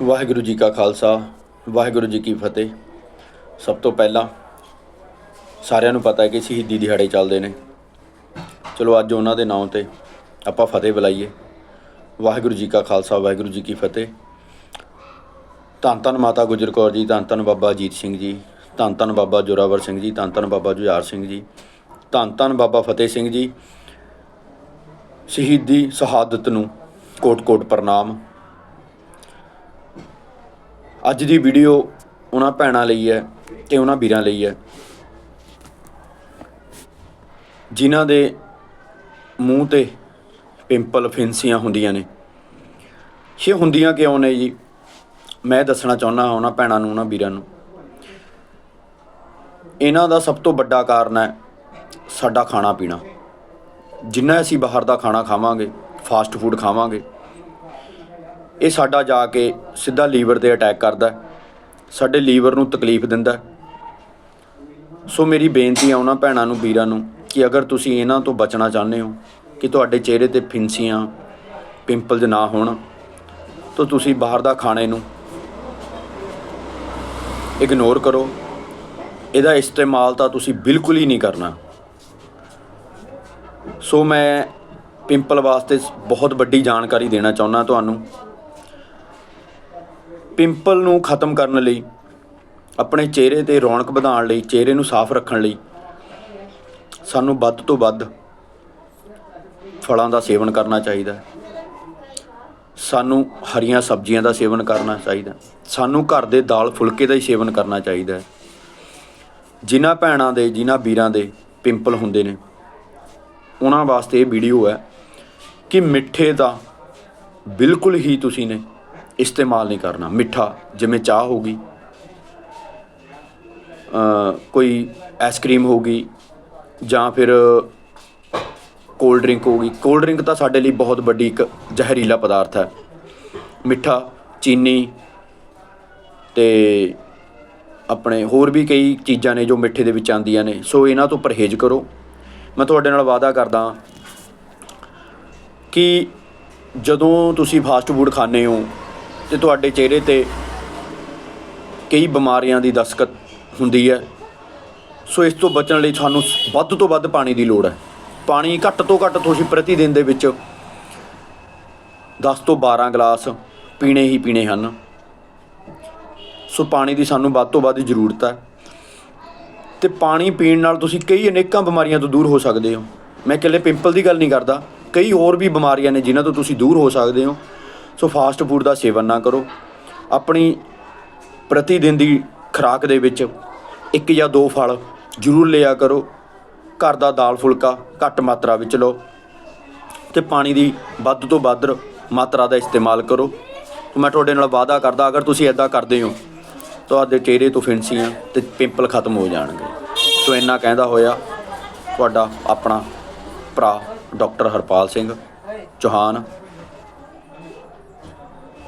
ਵਾਹਿਗੁਰੂ ਜੀ ਕਾ ਖਾਲਸਾ, ਵਾਹਿਗੁਰੂ ਜੀ ਕੀ ਫਤਿਹ। ਸਭ ਤੋਂ ਪਹਿਲਾਂ ਸਾਰਿਆਂ ਨੂੰ ਪਤਾ ਹੈ ਕਿ ਸ਼ਹੀਦੀ ਦਿਹਾੜੇ ਚੱਲਦੇ ਨੇ। ਚਲੋ ਅੱਜ ਉਹਨਾਂ ਦੇ ਨਾਂ ਤੇ ਆਪਾਂ ਫਤਿਹ ਬੁਲਾਈਏ। ਵਾਹਿਗੁਰੂ ਜੀ ਕਾ ਖਾਲਸਾ, ਵਾਹਿਗੁਰੂ ਜੀ ਕੀ ਫਤਿਹ। ਧੰਨ ਧੰਨ ਮਾਤਾ ਗੁਜਰ ਕੌਰ ਜੀ, ਧੰਨ ਧੰਨ ਬਾਬਾ ਅਜੀਤ ਸਿੰਘ ਜੀ, ਧੰਨ ਧੰਨ ਬਾਬਾ ਜੋਰਾਵਰ ਸਿੰਘ ਜੀ, ਧੰਨ ਧੰਨ ਬਾਬਾ ਜੁਝਾਰ ਸਿੰਘ ਜੀ, ਧੰਨ ਧੰਨ ਬਾਬਾ ਫਤਿਹ ਸਿੰਘ ਜੀ। ਸ਼ਹੀਦੀ ਸ਼ਹਾਦਤ ਨੂੰ ਕੋਟ-ਕੋਟ ਪ੍ਰਣਾਮ। ਅੱਜ ਦੀ ਵੀਡੀਓ ਉਹਨਾਂ ਭੈਣਾਂ ਲਈ ਹੈ ਤੇ ਉਹਨਾਂ ਵੀਰਾਂ ਲਈ ਹੈ। ਜਿਨ੍ਹਾਂ ਦੇ ਮੂੰਹ ਤੇ ਪਿੰਪਲ ਫਿੰਸੀਆਂ ਹੁੰਦੀਆਂ ਨੇ। ਇਹ ਹੁੰਦੀਆਂ ਕਿਉਂ ਨੇ ਜੀ? ਮੈਂ ਦੱਸਣਾ ਚਾਹੁੰਦਾ ਹਾਂ ਉਹਨਾਂ ਭੈਣਾਂ ਨੂੰ, ਉਹਨਾਂ ਵੀਰਾਂ ਨੂੰ। ਇਹਨਾਂ ਦਾ ਸਭ ਤੋਂ ਵੱਡਾ ਕਾਰਨ ਹੈ ਸਾਡਾ ਖਾਣਾ ਪੀਣਾ। ਜਿੰਨਾ ਅਸੀਂ ਬਾਹਰ ਦਾ ਖਾਣਾ ਖਾਵਾਂਗੇ ਫਾਸਟ ਫੂਡ ਖਾਵਾਂਗੇ ਇਹ ਸਾਡਾ ਜਾ ਕੇ ਸਿੱਧਾ ਲੀਵਰ ਤੇ ਅਟੈਕ ਕਰਦਾ ਸਾਡੇ ਲੀਵਰ ਨੂੰ ਤਕਲੀਫ ਦਿੰਦਾ ਸੋ ਮੇਰੀ ਬੇਨਤੀ ਹੈ ਉਹਨਾਂ ਭੈਣਾਂ ਨੂੰ, ਵੀਰਾਂ ਨੂੰ, ਕਿ ਅਗਰ ਤੁਸੀਂ ਇਹਨਾਂ ਤੋਂ ਬਚਣਾ ਚਾਹੁੰਦੇ ਹੋ, ਕਿ ਤੁਹਾਡੇ ਚਿਹਰੇ ਤੇ ਫਿੰਸੀਆਂ, ਪਿੰਪਲਜ਼ ਨਾ ਹੋਣ, ਤਾਂ ਤੁਸੀਂ ਬਾਹਰ ਦਾ ਖਾਣੇ ਨੂੰ ਇਗਨੋਰ ਕਰੋ। ਇਹਦਾ ਇਸਤੇਮਾਲ ਤਾਂ ਤੁਸੀਂ ਬਿਲਕੁਲ ਹੀ ਨਹੀਂ ਕਰਨਾ। ਸੋ ਮੈਂ ਪਿੰਪਲ ਵਾਸਤੇ ਬਹੁਤ ਵੱਡੀ ਜਾਣਕਾਰੀ ਦੇਣਾ ਚਾਹੁੰਦਾ ਤੁਹਾਨੂੰ। ਪਿੰਪਲ ਨੂੰ ਖਤਮ ਕਰਨ ਲਈ, ਆਪਣੇ ਚਿਹਰੇ ਤੇ ਰੌਣਕ ਵਧਾਉਣ ਲਈ, ਚਿਹਰੇ ਨੂੰ ਸਾਫ਼ ਰੱਖਣ ਲਈ ਸਾਨੂੰ ਵੱਧ ਤੋਂ ਵੱਧ ਫਲਾਂ ਦਾ ਸੇਵਨ ਕਰਨਾ ਚਾਹੀਦਾ ਹੈ। ਸਾਨੂੰ ਹਰੀਆਂ ਸਬਜ਼ੀਆਂ ਦਾ ਸੇਵਨ ਕਰਨਾ ਚਾਹੀਦਾ ਸਾਨੂੰ ਘਰ ਦੇ ਦਾਲ ਫੁਲਕੇ ਦਾ ਹੀ ਸੇਵਨ ਕਰਨਾ ਚਾਹੀਦਾ ਹੈ। ਜਿਨ੍ਹਾਂ ਭੈਣਾਂ ਦੇ, ਜਿਨ੍ਹਾਂ ਵੀਰਾਂ ਦੇ ਪਿੰਪਲ ਹੁੰਦੇ ਨੇ, ਉਹਨਾਂ ਵਾਸਤੇ ਇਹ ਵੀਡੀਓ ਹੈ ਕਿ ਮਿੱਠੇ ਦਾ ਬਿਲਕੁਲ ਹੀ ਤੁਸੀਂ ਨੇ ਇਸਤੇਮਾਲ ਨਹੀਂ ਕਰਨਾ। ਮਿੱਠਾ, ਜਿਵੇਂ ਚਾਹ ਹੋ ਗਈ ਕੋਈ ਆਈਸਕ੍ਰੀਮ ਗਈ, ਜਾਂ ਫਿਰ ਕੋਲਡ ਡਰਿੰਕ ਹੋ ਗਈ। ਕੋਲਡ ਡਰਿੰਕ ਤਾਂ ਸਾਡੇ ਲਈ ਬਹੁਤ ਵੱਡੀ ਇੱਕ ਜ਼ਹਿਰੀਲਾ ਪਦਾਰਥ ਹੈ। ਮਿੱਠਾ, ਚੀਨੀ ਤੇ ਆਪਣੇ ਹੋਰ ਵੀ ਕਈ ਚੀਜ਼ਾਂ ਨੇ ਜੋ ਮਿੱਠੇ ਦੇ ਵਿੱਚ ਆਉਂਦੀਆਂ ਨੇ। ਸੋ ਇਹਨਾਂ ਤੋਂ ਪਰਹੇਜ਼ ਕਰੋ। ਮੈਂ ਤੁਹਾਡੇ ਨਾਲ ਵਾਅਦਾ ਕਰਦਾ ਕਿ ਜਦੋਂ ਤੁਸੀਂ ਫਾਸਟ ਫੂਡ ਖਾਂਦੇ ਹੋ ਤੇ ਤੁਹਾਡੇ ਚਿਹਰੇ ਤੇ ਕਈ ਬਿਮਾਰੀਆਂ ਦੀ ਦਸਤਕ ਹੁੰਦੀ ਹੈ। ਸੋ ਇਸ ਤੋਂ ਬਚਣ ਲਈ ਸਾਨੂੰ ਵੱਧ ਤੋਂ ਵੱਧ ਪਾਣੀ ਦੀ ਲੋੜ ਹੈ। ਪਾਣੀ ਘੱਟ ਤੋਂ ਘੱਟ ਤੁਸੀਂ ਪ੍ਰਤੀ ਦਿਨ ਦੇ ਵਿੱਚ 10 ਤੋਂ 12 ਗਲਾਸ ਪੀਣੇ ਹੀ ਪੀਣੇ ਹਨ। ਸੋ ਪਾਣੀ ਦੀ ਸਾਨੂੰ ਵੱਧ ਤੋਂ ਵੱਧ ਜ਼ਰੂਰਤ ਹੈ। ਤੇ ਪਾਣੀ ਪੀਣ ਨਾਲ ਤੁਸੀਂ ਕਈ ਅਨੇਕਾਂ ਬਿਮਾਰੀਆਂ ਤੋਂ ਦੂਰ ਹੋ ਸਕਦੇ ਹੋ। ਮੈਂ ਇਕੱਲੇ ਪਿੰਪਲ ਦੀ ਗੱਲ ਨਹੀਂ ਕਰਦਾ। ਕਈ ਹੋਰ ਵੀ ਬਿਮਾਰੀਆਂ ਨੇ ਜਿਨ੍ਹਾਂ ਤੋਂ ਤੁਸੀਂ ਦੂਰ ਹੋ ਸਕਦੇ ਹੋ। ਸੋ ਫਾਸਟ ਫੂਡ ਦਾ ਸੇਵਨ ਨਾ ਕਰੋ। ਆਪਣੀ ਪ੍ਰਤੀ ਦਿਨ ਦੀ ਖੁਰਾਕ ਦੇ ਵਿੱਚ ਇੱਕ ਜਾਂ ਦੋ ਫਲ ਜ਼ਰੂਰ ਲਿਆ ਕਰੋ। ਘਰ ਦਾ ਦਾਲ ਫੁਲਕਾ ਘੱਟ ਮਾਤਰਾ ਵਿੱਚ ਲਓ ਤੇ ਪਾਣੀ ਦੀ ਵੱਧ ਤੋਂ ਵੱਧ ਮਾਤਰਾ ਦਾ ਇਸਤੇਮਾਲ ਕਰੋ। ਮੈਂ ਤੁਹਾਡੇ ਨਾਲ ਵਾਅਦਾ ਕਰਦਾ, ਅਗਰ ਤੁਸੀਂ ਇਦਾਂ ਕਰਦੇ ਹੋ, ਤੁਹਾਡੇ ਚਿਹਰੇ ਤੋਂ ਫਿੰਸੀਆਂ ਤੇ ਪਿੰਪਲ ਖਤਮ ਹੋ ਜਾਣਗੇ। ਸੋ ਇੰਨਾ ਕਹਿੰਦਾ ਹੋਇਆ ਤੁਹਾਡਾ ਆਪਣਾ ਭਰਾ ਡਾਕਟਰ ਹਰਪਾਲ ਸਿੰਘ ਚੌਹਾਨ।